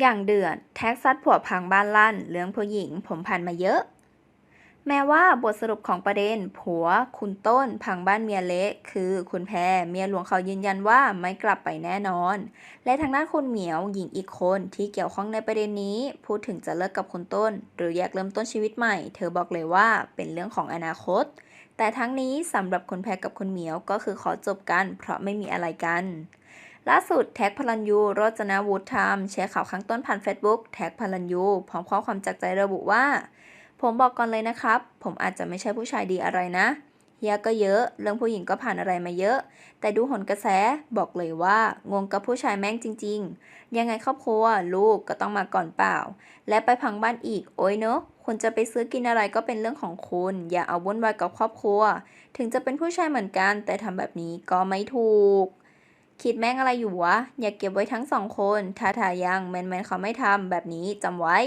อย่างเดือดแท็กซัดผัวพังบ้านลั่นเรื่องผู้หญิงผมผ่านมาเยอะ แม้ว่าบทสรุปของประเด็น ผัวคุณต้นพังบ้านเมียเละคือคุณแพรเมียหลวงเขายืนยันว่าไม่กลับไปแน่นอน และทางด้านคุณเหมียวหญิงอีกคนที่เกี่ยวข้องในประเด็นนี้ พูดถึงจะเลิกกับคุณต้น หรืออยากเริ่มต้นชีวิตใหม่ เธอบอกเลยว่าเป็นเรื่องของอนาคต แต่ทั้งนี้สำหรับคุณแพรกับคุณเหมียวก็คือขอจบกัน เพราะไม่มีอะไรกัน ล่าสุดแท็กพลันยูโรจนาวูดไทม์แชร์ข่าวข้งต้นผ่าน Facebook แท็กพลันยูพร้อมข้อความจากใจระบุว่า ผมบอกก่อนเลยนะครับ ผมอาจจะไม่ใช่ผู้ชายดีอะไรนะเฮียก็เยอะ เรื่องผู้หญิงก็ผ่านอะไรมาเยอะ แต่ดูหนกระแสบอกเลยว่างงกับผู้ชายแม่งจริง ๆ ยังไงครอบครัวลูกก็ต้องมาก่อนเปล่า และไปพังบ้านอีกโอ้ยเนอะคุณจะไปซื้อกินอะไรก็เป็นเรื่องของคุณ อย่าเอาวุ่นวายกับครอบครัว ถึงจะเป็นผู้ชายเหมือนกัน แต่ทำแบบนี้ก็ไม่ถูก คิดแม่งอะไรอยู่วะ อย่าเก็บไว้ทั้งสองคน ถ้าทายังแมนแมนเขาไม่ทำแบบนี้จำไว้